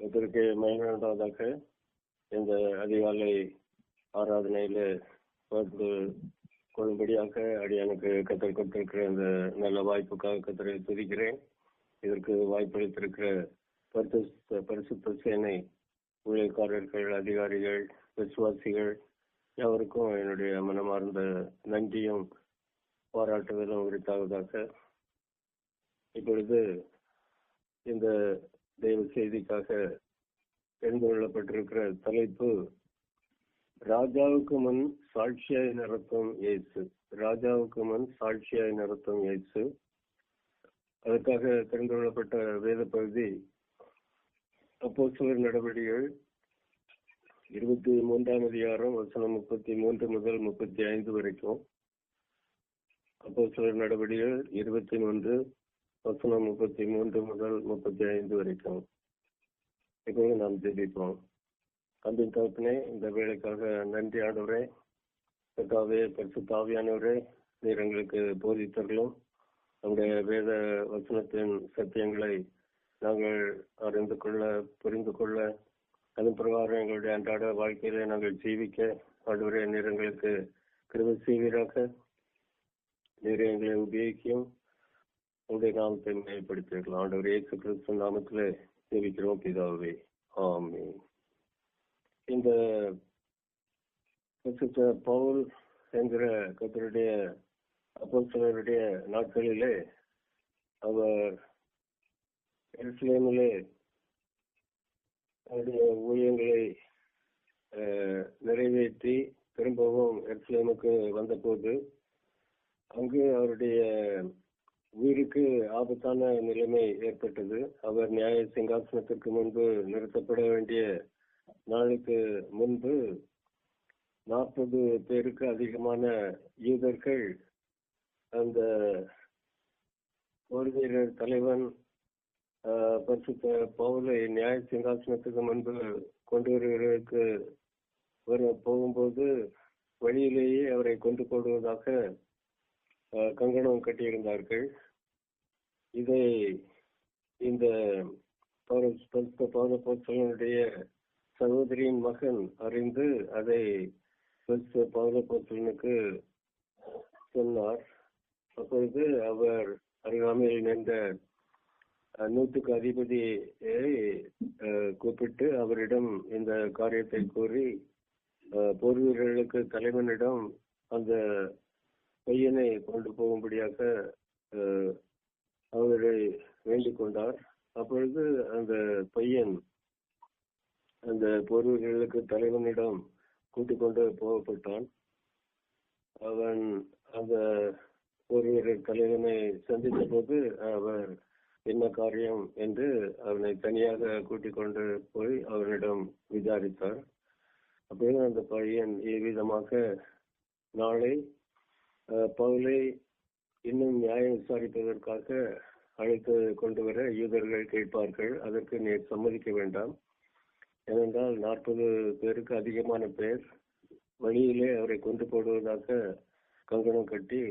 இதற்கு மகிழ்ந்ததாக இந்த அதிகாலை ஆராதனையில பகிர்ந்து கொள்ளும்படியாக அடியானுக்கு கத்தர் கொடுத்திருக்கிற இந்த நல்ல வாய்ப்புக்காக கத்தரை துதிக்கிறேன். இதற்கு வாய்ப்பளித்திருக்கிற பரிசுத்த பரிசுத்த சேனை ஊழியக்காரர்கள் அதிகாரிகள் விசுவாசிகள் எவருக்கும் என்னுடைய மனமார்ந்த நன்றியும் பாராட்டுதலும் உரித்தாவதாக. இப்பொழுது இந்த தெய்வ செய்திக்காக தெரிந்து கொள்ளப்பட்டிருக்கிற தலைப்பு ராஜாவுக்கு முன் சாட்சியாய் நடத்தும் இயேசு. ராஜாவுக்கு முன் சாட்சியாய் நடத்தும் இயேசு. அதற்காக தெரிந்து கொள்ளப்பட்ட வேத பகுதி அப்போ சிலர் நடவடிக்கைகள் இருபத்தி மூன்றாம் அதிகாரம் வசனம் முப்பத்தி மூன்று முதல் முப்பத்தி ஐந்து வரைக்கும். அப்போ சிலர் நடவடிக்கைகள் இருபத்தி மூன்று வசனம் முப்பத்தி மூன்று முதல் முப்பத்தி ஐந்து வரைக்கும். இப்போது நாம் ஜெபிப்போம். அன்பின் தகப்பனே இந்த வேலைக்காக நன்றி ஆண்டவரே. கர்த்தாவே பரிசுத்தாவியானவரே நீர் எங்களுக்கு போதித்தர்களும் நம்முடைய வேத வசனத்தின் சத்தியங்களை நாங்கள் அறிந்து கொள்ள புரிந்து கொள்ள அதன் பிரகாரம் எங்களுடைய அன்றாட வாழ்க்கையில நாங்கள் ஜீவிக்க ஆண்டவரே நீர் எங்களுக்கு கிருப செய்வீராக. நீர் எங்களை உபயோகிக்கும் உங்களுடைய நாமத்தை மேம்படுத்திருக்கலாம் ஆண்டவர் இயேசு கிறிஸ்து நாமத்திலே ஜெபிக்கிறோம் பிதாவே. ஆமே இந்த பவுல் என்கிற கத்தருடைய அப்போஸ்தலருடைய நாட்களிலே அவர் எருசலேமிலே அவருடைய ஊழியங்களை நிறைவேற்றி திரும்பவும் எருசலேமுக்கு வந்தபோது அங்கு அவருடைய உயிருக்கு ஆபத்தான நிலைமை ஏற்பட்டது. அவர் நியாய சிங்காசனத்திற்கு முன்பு நிறுத்தப்பட வேண்டிய நாளுக்கு முன்பு நாற்பது பேருக்கு அதிகமான யூதர்கள் அந்த போர் வீரர் தலைவன் பரிசுத்த பவுலை நியாய சிங்காசனத்துக்கு முன்பு கொண்டு வருகிறதற்கு வர போகும்போது வழியிலேயே அவரை கொண்டு போடுவதாக கங்கணம் கட்டியிருந்தார்கள். இதை இந்த பவுல- சகோதரியின் மகன் அறிந்து அதை பரிசுத்த சொன்னார். அப்பொழுது அவர் அருகாமையில் நின்ற நூற்றுக்கு அதிபதியை கூப்பிட்டு அவரிடம் இந்த காரியத்தை கூறி போர் வீரர்களுக்கு தலைவனிடம் அந்த பையனை கொண்டு போகும்படியாக அவரை வேண்டிக் கொண்டார். அப்பொழுது அந்த பையன் அந்த போர்வீரர்களுக்கு தலைவனிடம் கூட்டிக் கொண்டு போகப்பட்டான். அவன் அந்த போர்வீரர் தலைவனை சந்தித்த போது அவர் என்ன காரியம் என்று அவனை தனியாக கூட்டிக் கொண்டு போய் அவனிடம் விசாரித்தார். அப்போது அந்த பையன் இவ்விதமாக நாளை பவுலை இன்னும் நியாயம் விசாரிப்பதற்காக அழைத்து கொண்டு வர யூதர்கள் கேட்பார்கள். அதற்கு நீ சம்மதிக்க வேண்டாம். ஏனென்றால் நாற்பது பேருக்கு அதிகமான பேர் வழியிலே அவரை கொண்டு போடுவதாக கங்கணம் கட்டி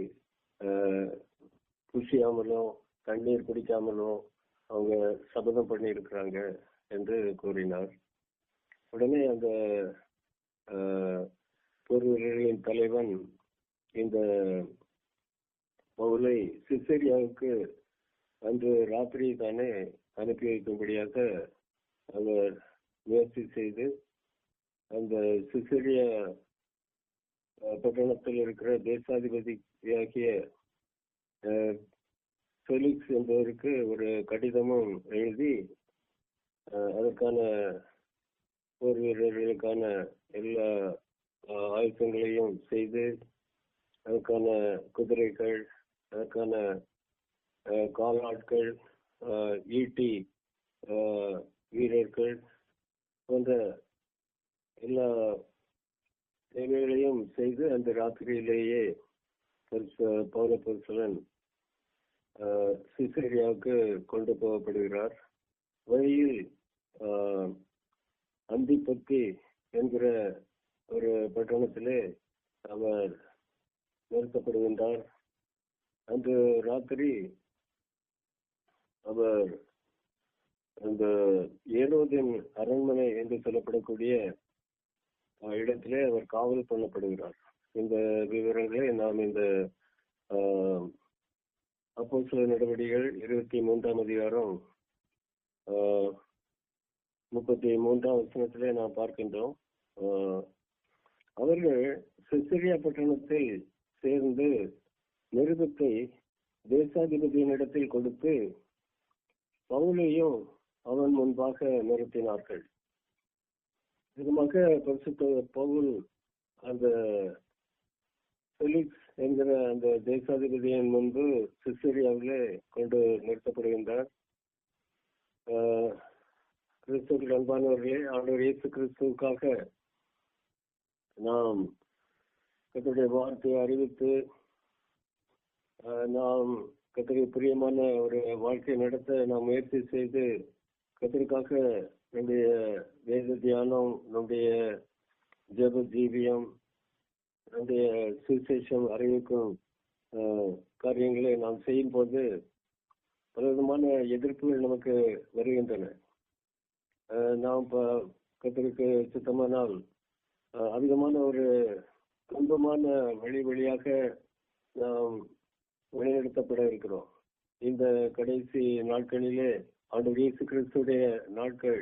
குசியாமலும் தண்ணீர் குடிக்காமலும் அவங்க சபதம் பண்ணியிருக்கிறாங்க என்று கூறினார். உடனே அந்த போர் வீரர்களின் தலைவன் இந்த பவுலை சிசேரியாவுக்கு அன்று ராத்திரி தானே அனுப்பி வைக்கும்படியாக அவர் முயற்சி செய்து அந்த சிசேரியா பட்டணத்தில் இருக்கிற தேசாதிபதியாகிய அஹ், ஃபெலிக்ஸ் என்பவருக்கு ஒரு கடிதமும் எழுதி அதற்கான போர் வீரர்களுக்கான எல்லா ஆயுதங்களையும் செய்து அதற்கான குதிரைகள் அதற்கான காலாட்கள் ஈட்டி வீரர்கள் போன்ற எல்லா தேவைகளையும் செய்து அந்த ராத்திரியிலேயே பரிசு- பௌர பரிசலன் சிசேரியாவுக்கு கொண்டு போகப்படுகிறார். வழியில் அந்திப்பத்தி என்கிற ஒரு பட்டணத்திலே அவர் நிறுத்தப்படுகின்றார். அன்று ராத்திரி அவர் அந்த ஏரோதின் அரண்மனை என்று சொல்லப்படக்கூடிய இடத்திலே அவர் காவல் பண்ணப்படுகிறார். இந்த விவரங்களை நாம் இந்த அப்போ சில நடவடிக்கைகள் இருபத்தி மூன்றாம் அதிகாரம் முப்பத்தி மூன்றாம் வசனத்திலே நாம் பார்க்கின்றோம். அவர்கள் சிசிரியா பட்டணத்தில் சேர்ந்து நிருபத்தை தேசாதிபதியினிடத்தில் கொடுத்து பவுலையும் அவன் முன்பாக நிறுத்தினார்கள். இதுமாக பரிசுத்த பவுல் அந்த பெலிக்ஸ் என்கிற அந்த தேசாதிபதியின் முன்பு சிசிரியாவிலே கொண்டு நிறுத்தப்படுகின்றார். ஆஹ், அன்பானவர்களே ஆண்டவர் இயேசு கிறிஸ்துவுக்காக நாம் கத்தருடைய வார்த்தையை அறிவித்து நாம் கத்தருக்கு பிரியமான ஒரு வாழ்க்கையை நடத்த நாம் முயற்சி செய்து கத்தருக்காக நம்முடைய வேத தியானம் நம்முடைய ஜப ஜீவியம் நம்முடைய சுவிசேஷம் அறிவிக்கும் காரியங்களை நாம் செய்யும் போது பலவிதமான எதிர்ப்புகள் நமக்கு வருகின்றன. நாம் இப்போ கத்தருக்கு சுத்தமானால் அதிகமான ஒரு துன்பமான வழி வழியாக நாம் வழிநடத்தப்பட இருக்கிறோம். இந்த கடைசி நாட்களிலே ஆண்டவர் இயேசு கிறிஸ்துடைய நாட்கள்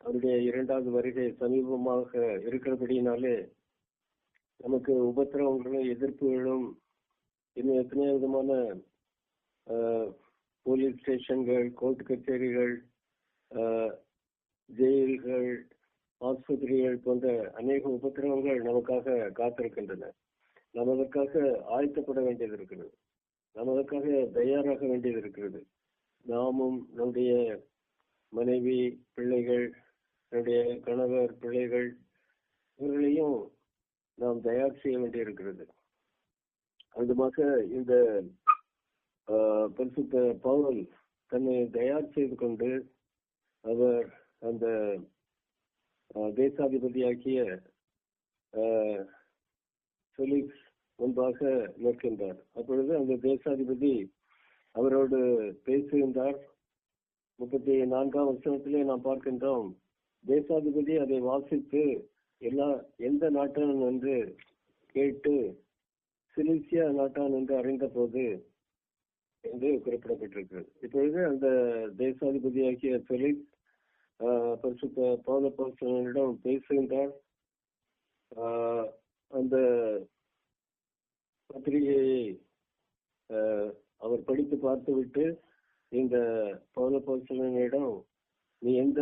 அவருடைய இரண்டாவது வருகை சமீபமாக இருக்கிறபடினாலே நமக்கு உபத்திரவங்களும் எதிர்ப்புகளும் இன்னும் எத்தனையோ விதமான போலீஸ் ஸ்டேஷன்கள் கோர்ட் கச்சேரிகள் ஜெயில்கள் ஆஸ்பத்திரிகள் போன்ற அநேக உபத்திரவங்கள் நமக்காக காத்திருக்கின்றன. நாம் அதற்காக ஆயத்தப்பட வேண்டியது இருக்கிறது. நாம் அதற்காக தயாராக வேண்டியது இருக்கிறது. நாமும் நம்முடைய மனைவி பிள்ளைகள் நம்முடைய கணவர் பிள்ளைகள் இவர்களையும் நாம் தயார் செய்ய வேண்டியிருக்கிறது. அதுமாக இந்த பரிசுத்த பவுல் தன்னை தயார் செய்து கொண்டு அவர் அந்த தேசாதிபதியாகிய தேசாதிபதியாக்கிய முன்பாக நிற்கின்றார். அப்பொழுது அந்த தேசாதிபதி அவரோடு பேசுகின்றார். முப்பத்தி நான்காம் வருஷத்திலே நாம் பார்க்கின்றோம் தேசாதிபதி அதை வாசித்து எல்லா எந்த நாட்டான் என்று கேட்டு சிலிசியா நாட்டான் என்று அறிந்த போது என்று குறிப்பிடப்பட்டிருக்கிறது. இப்பொழுது அந்த தேசாதிபதியாகிய பிலிப்ஸ் பரிசுத்த பாத பரிசுத்தனிடம் பேசுகின்றார். அந்த பத்திரிகையை ஆஹ், அவர் படித்து பார்த்துவிட்டு இந்த பௌல பரிசுத்தனிடம் நீ எந்த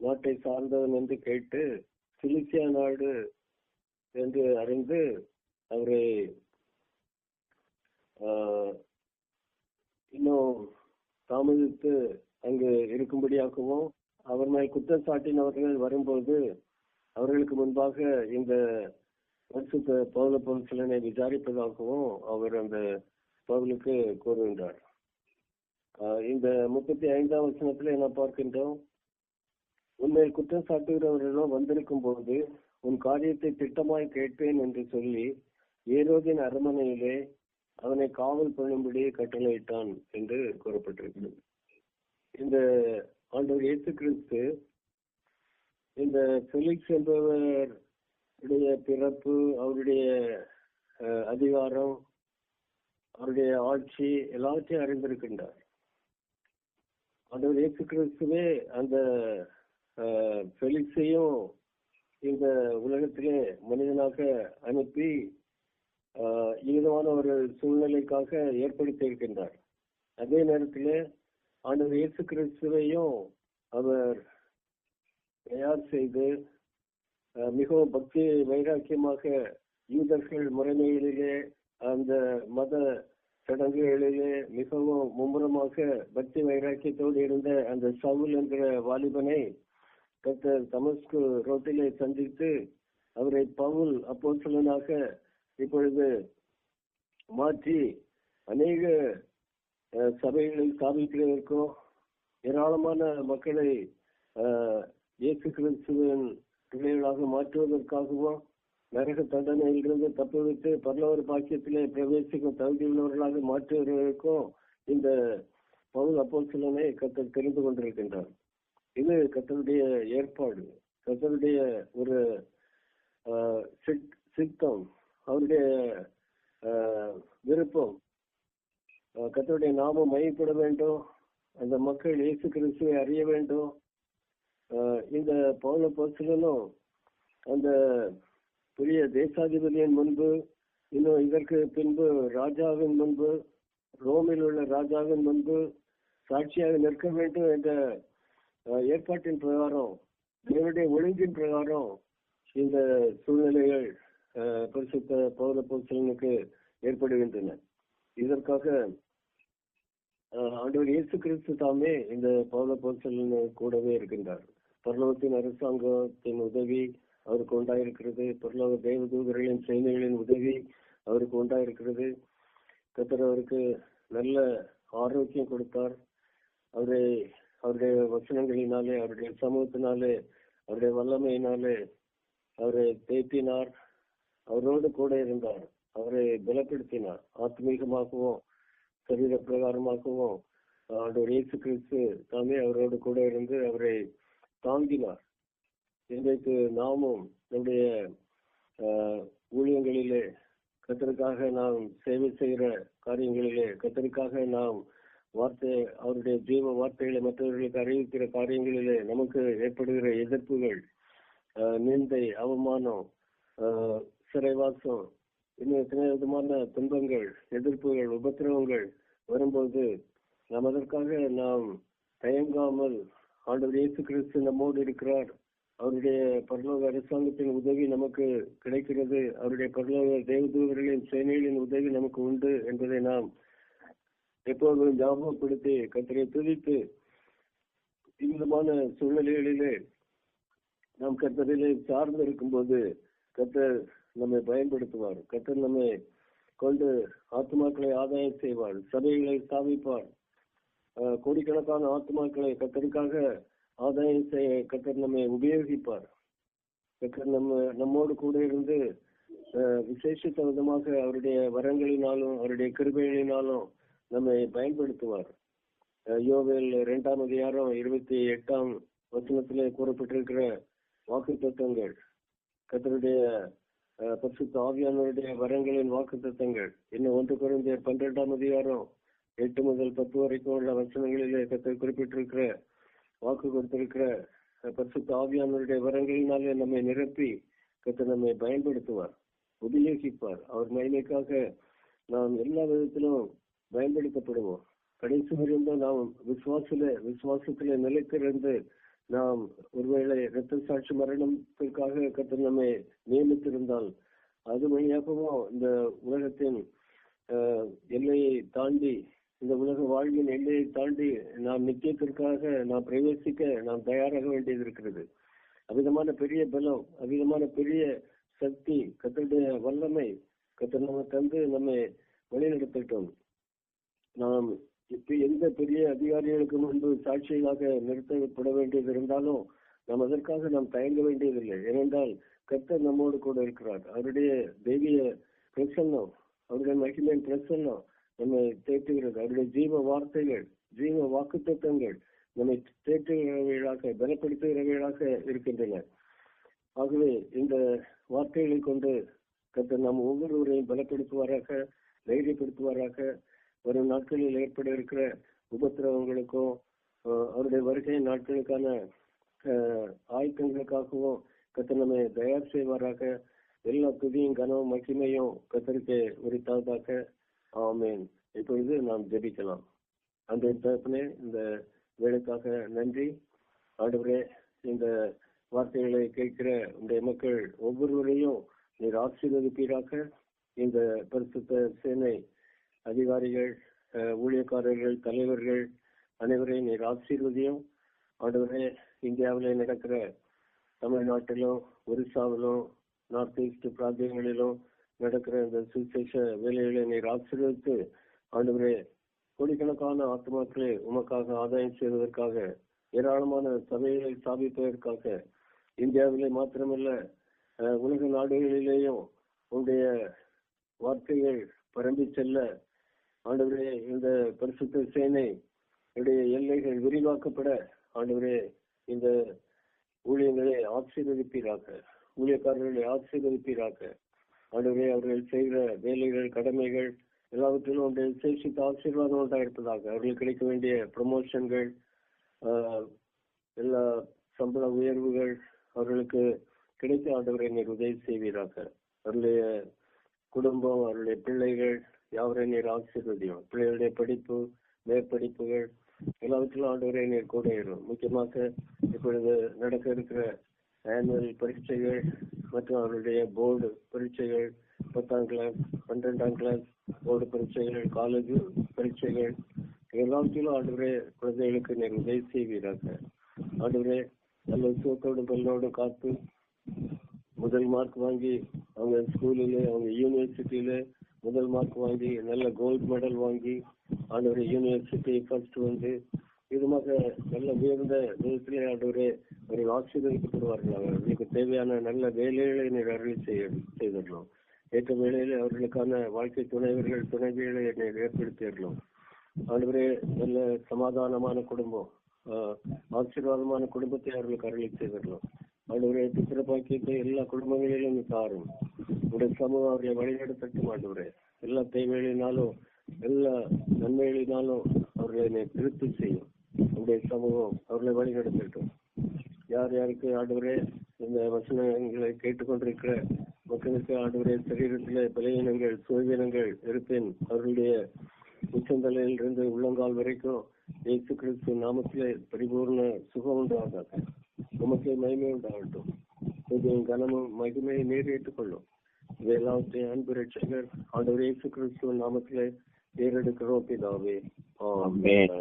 நாட்டை சார்ந்தவன்? என்று கேட்டு சிலிசியா நாடு என்று அறிந்து அவரை இன்னும் தாமதித்து அங்கு இருக்கும்படியாகவும் அவர் மேல் குற்றம் சாட்டினவர்கள் வரும்போது அவர்களுக்கு முன்பாக இந்த பரிசுத்த பௌல பொருட்களை விசாரிப்பதாகவும் அவர் அந்த பவுலுக்கு கூறுகின்றார். இந்த முப்பத்தி ஐந்தாம் வசனத்துல என்ன பார்க்கின்றோம் உன்மேல் குற்றம் சாட்டுகிறவர்களோ வந்திருக்கும் போது உன் காரியத்தை திட்டமாய் கேட்பேன் என்று சொல்லி ஏரோதின் அரண்மனையிலே அவனை காவல் பண்ணும்படி கட்டளையிட்டான் என்று கூறப்பட்டிருக்கிறது. இந்த ஆண்டவர் இயேசு கிறிஸ்து இந்த ஃபெலிக்ஸ் என்பவருடைய பிறப்பு அவருடைய அதிகாரம் அவருடைய ஆட்சி எல்லாவற்றையும் அறிந்திருக்கின்றார். ஆண்டவர் இயேசு கிறிஸ்துவே அந்த பெலிக்ஸையும் ஃபெலிக்ஸையும் இந்த உலகத்திலே மனிதனாக அனுப்பி ஆஹ், ஒரு சூழ்நிலைக்காக ஏற்படுத்தி இருக்கின்றார். அதே நேரத்திலே ஆண்டவர் இயேசு கிறிஸ்துவையும் அவர் தயார் செய்து மிகவும் பக்தி வைராக்கியமாக யூதர்கள் முறைமைகளிலே அந்த மத சடங்குகளிலே மிகவும் மும்முரமாக பக்தி வைராக்கியத்தோடு இருந்த அந்த சவுல் என்கிற வாலிபனை கத்தர் தமஸ்கு ரோட்டிலே சந்தித்து அவரை பவுல் அப்போஸ்தலனாக இப்பொழுது மாற்றி அநேக சபைகளில் ஸ்தாபிக்கிறதற்கும் ஏராளமான மக்களை இயேசு கிறிஸ்துவின் பிள்ளைகளாக மாற்றுவதற்காகவும் நரக தண்டனையிலிருந்து தப்புவித்து பரலோக பாக்கியத்திலே பிரவேசிக்கும் தகுதியுள்ளவர்களாக மாற்றுவதற்கும் இந்த பவுல் அப்போஸ்தலனை கத்தர் தெரிந்து கொண்டிருக்கின்றார். இது கத்தருடைய ஏற்பாடு. கத்தருடைய ஒரு சித்- சித்தம் அவருடைய விருப்பம். கத்தருடைய நாமம் மையப்பட வேண்டும். அந்த மக்கள் இயேசு கிறிஸ்துவை அறிய வேண்டும். இந்த பவுல போஸ்தலனும் அந்த பெரிய தேசாதிபதியின் முன்பு இன்னும் இதற்கு பின்பு ராஜாவின் முன்பு ரோமில் உள்ள ராஜாவின் முன்பு சாட்சியாக நிற்க வேண்டும் என்ற ஏற்பாட்டின் பிரகாரம் இவருடைய ஒழுங்கின் பிரகாரம் இந்த சூழ்நிலைகள் பரிசுத்த பௌர போசலனுக்கு ஏற்படுகின்றன. இதற்காக ஆண்டவர் இயேசு கிறிஸ்து தாமே இந்த பௌர போசலனு கூடவே இருக்கின்றார். பரலோகத்தின் அரசாங்கத்தின் உதவி அவருக்கு உண்டாயிருக்கிறது. பரலோக தேவதூதர்களின் சேனைகளின் உதவி அவருக்கு உண்டாயிருக்கிறது. கத்தர் அவருக்கு நல்ல ஆரோக்கியம் கொடுத்தார். அவரை அவருடைய வசனங்களினாலே அவருடைய சமூகத்தினாலே அவருடைய வல்லமையினாலே அவரை தேத்தினார். அவரோடு கூட இருந்தார். அவரை பலப்படுத்தினார். ஆத்மீகமாகவும் சரீர பிரகாரமாகவும் ஆண்டவர் இயேசு கிறிஸ்து தாமே அவரோடு கூட இருந்து அவரை தாங்கினார். இன்றைக்கு நாமும் நம்முடைய ஊழியங்களிலே கத்தருக்காக நாம் சேவை செய்கிற காரியங்களிலே கத்தருக்காக நாம் வார்த்தை அவருடைய ஜீவ வார்த்தைகளை மற்றவர்களுக்கு அறிவிக்கிற காரியங்களிலே நமக்கு ஏற்படுகிற எதிர்ப்புகள் நிந்தை அவமானம் சிறைவாசம் இன்னும் எத்தனை விதமான துன்பங்கள் எதிர்ப்புகள் உபத்திரவங்கள் வரும்போது நாம் அதற்காக நாம் தயங்காமல் ஆண்டவர் இயேசு கிறிஸ்து நம்மோடு இருக்கிறார். அவருடைய பரலோக அரசாங்கத்தின் உதவி நமக்கு கிடைக்கிறது. அவருடைய பரலோக தேவதூதர்களின் சேனைகளின் உதவி நமக்கு உண்டு என்பதை நாம் எப்போதும் ஞாபகப்படுத்தி கத்தரை துதித்து இவ்விதமான சூழ்நிலைகளிலே நாம் கத்தரிலே சார்ந்து இருக்கும்போது கத்தர் நம்மை பயன்படுத்துவார். கத்தர் நம்மை கொண்டு ஆத்மாக்களை ஆதாயம் செய்வார் சபைகளை ஸ்தாபிப்பார். கோடிக்கணக்கான ஆத்மாக்களை கத்தருக்காக ஆதாயம் செய்ய கத்தர் நம்மை உபயோகிப்பார். கத்தர் நம்ம நம்மோடு கூட இருந்து விசேஷித்த விதமாக அவருடைய வரங்களினாலும் அவருடைய கிருபைகளினாலும் நம்மை பயன்படுத்துவார். யோவேல் இரண்டாம் அதிகாரம் இருபத்தி எட்டாம் வசனத்திலே கூறப்பட்டிருக்கிற வாக்கு தத்துவங்கள் கத்தருடைய பரிசுத்த ஆவியானவருடைய வரங்களின் வாக்கு தத்தங்கள் இன்னும் ஒன்று குறைந்த பன்னிரெண்டாம் அதிகாரம் எட்டு முதல் பத்து வரைக்கும் உள்ள வசனங்களிலே கத்தை குறிப்பிட்டிருக்கிற வாக்கு கொடுத்திருக்கிற பரிசுத்த ஆவியானவருடைய வரங்களினாலே நம்மை நிரப்பி கத்தை நம்மை பயன்படுத்துவார் உபயோகிப்பார். அவர் மகிமைக்காக நாம் எல்லா விதத்திலும் பயன்படுத்தப்படுவோம். கடைசி வரையும் நாம் விசுவாசில விசுவாசத்திலே நிலைத்திருந்து நாம் ஒருவேளை இரத்த சாட்சி மரணத்திற்காக கத்தர் நம்மை நியமித்திருந்தால் அது வழியாகவும் இந்த உலகத்தின் எல்லையை தாண்டி இந்த உலக வாழ்வின் எல்லையை தாண்டி நாம் நித்தியத்திற்காக நாம் பிரவேசிக்க நாம் தயாராக வேண்டியது இருக்கிறது. அவிதமான பெரிய பலம் அவிதமான பெரிய சக்தி கத்தருடைய வல்லமை கத்தர் நம்ம தந்து நம்மை வழிநடத்தட்டும். நாம் இப்ப எந்த பெரிய அதிகாரிகளுக்கு முன்பு சாட்சிகளாக நிறுத்தப்பட வேண்டியது இருந்தாலும் நாம் அதற்காக நாம் தயங்க வேண்டியதில்லை. ஏனென்றால் கர்த்தர் நம்மோடு கூட இருக்கிறார். அவருடைய தெய்வீய பிரசன்னம் அவருடைய மகிமையின் பிரசன்னம் நம்மை தேற்றுகிறது. அவருடைய ஜீவ வார்த்தைகள் ஜீவ வாக்குத்தத்தங்கள் நம்மை தேற்றுகிறவைகளாக பலப்படுத்துகிறவைகளாக இருக்கின்றன. ஆகவே இந்த வார்த்தைகளை கொண்டு கர்த்தர் நாம் ஒவ்வொருவரையும் பலப்படுத்துவாராக தைரியப்படுத்துவாராக வரும் நாட்களில் ஏற்பட இருக்கிற உபத்திரவங்களுக்கும் அவருடைய வருகை நாட்களுக்கான ஆயத்தங்களுக்காகவும் கத்தர் நம்மை தயார் செய்வாராக. எல்லா துதியும் கனவும் மகிமையும் கத்தருக்கு உரித்தாவதாக. ஆமேன். இப்பொழுது நாம் ஜெபிக்கலாம். அந்த தகப்பனே இந்த வேலைக்காக நன்றி. ஆண்டவரே இந்த வார்த்தைகளை கேட்கிற உடைய மக்கள் ஒவ்வொருவரையும் நீர் ஆசீர்வதிப்பீராக. இந்த பரிசுத்த சேனை அதிகாரிகள் ஊழியக்காரர்கள் தலைவர்கள் அனைவரையும் நீர் ஆசீர்வதியும். ஆண்டவரே இந்தியாவிலே நடக்கிற தமிழ்நாட்டிலும் ஒரிசாவிலும் நார்த் ஈஸ்ட் பிராந்தியங்களிலும் நடக்கிற இந்த சுவிசேஷ வேலைகளை நீர் ஆசீர்வதித்து ஆண்டவரே கோடிக்கணக்கான ஆத்மாக்களை உமக்காக ஆதாயம் செய்வதற்காக ஏராளமான சபைகளை ஸ்தாபிப்பதற்காக இந்தியாவிலே மாத்திரமல்ல உலக நாடுகளிலேயும் உங்களுடைய வார்த்தைகள் பரம்பி செல்ல ஆண்டவரே இந்த பரிசுத்த சேனை உடைய எல்லைகள் விரிவாக்கப்பட ஆண்டவரே இந்த ஊழியங்களை ஆசீர்வதிப்பீராக. ஊழியக்காரர்களை ஆசீர்வதிப்பீராக. ஆண்டவரே அவர்கள் செய்கிற வேலைகள் கடமைகள் எல்லாவற்றிலும் ஒன்றை சேஷித்த ஆசீர்வாதம் உண்டாயிருப்பதாக அவர்களுக்கு கிடைக்க வேண்டிய ப்ரமோஷன்கள் எல்லா சம்பள உயர்வுகள் அவர்களுக்கு கிடைத்த ஆண்டவரை நீர் உதவி செய்வீராக. அவருடைய குடும்பம் அவருடைய பிள்ளைகள் யாவரை நீர் ஆசீர்வதியும். பிள்ளைகளுடைய படிப்பு மேற்படிப்புகள் எல்லாவற்றிலும் ஆண்டவரை நீர் கூட இரும் முக்கியமாக இப்பொழுது நடக்க இருக்கிற ஆனுவல் பரீட்சைகள் மற்றும் அவருடைய போர்டு பரீட்சைகள் பத்தாம் கிளாஸ் பன்னிரெண்டாம் கிளாஸ் போர்டு பரீட்சைகள் காலேஜ் பரீட்சைகள் எல்லாவற்றிலும் ஆண்டுவரே குழந்தைகளுக்கு நீர் உதவி செய்வீராக. ஆண்டுவரே நல்ல சுகத்தோடும் பல்லோடும் காத்து முதல் மார்க் வாங்கி அவங்க ஸ்கூலில் அவங்க யூனிவர்சிட்டியில முதல் மார்க் வாங்கி நல்ல கோல்டு மெடல் வாங்கி ஆண்டவரை யூனிவர்சிட்டி ஃபர்ஸ்ட் வந்து இதுமாக நல்ல உயர்ந்த விதத்திலே ஆண்டவரே ஒரு ஆசீர்வதிக்கப்படுவார்கள் அவர்களுக்கு தேவையான நல்ல வேலைகளை நீர் அருள் செய்ய செய்திடலாம். ஏற்ற வேளையில் அவர்களுக்கான வாழ்க்கை துணைவர்கள் துணைவிகளை என்னை ஏற்படுத்திடலாம். ஆண்டவரே நல்ல சமாதானமான குடும்பம் ஆசீர்வாதமான குடும்பத்தை அவர்களுக்கு அருளி செய்திடலாம். ஆண்டவரே பித்திர பாக்கியத்தை எல்லா குடும்பங்களிலும் தாரும் உடைய சமூகம் அவர்களை வழிநடத்தட்டும் ஆண்டவரே. எல்லா தேவைகளினாலும் எல்லா நன்மைகளினாலும் அவர்களை திருப்தி செய்யும். உடைய சமூகம் அவர்களை வழிநடத்தட்டும். யார் யாருக்கு ஆண்டவரே இந்த வசனங்களை கேட்டுக்கொண்டிருக்கிற மக்களுக்கு ஆண்டவரே சரீரத்தில் பலவீனங்கள் சுயவீனங்கள் இருப்பின் அவர்களுடைய உச்சந்தலையில் இருந்து உள்ளங்கால் வரைக்கும் இயேசு கிறிஸ்து நாமத்திலே பரிபூர்ண சுகம் உண்டாகாது உமக்கே மகிமை உண்டாகட்டும் இதுவும் கனமும் மகிமையை நேர் ஏற்றுக்கொள்ளும் இதை எல்லாவற்றையும் அன்பு ரட்சகர் ஆண்டவர் இயேசு கிறிஸ்துவ நாமத்திலே ஏறெடுக்கிறோம் பிதாவே ஆமென்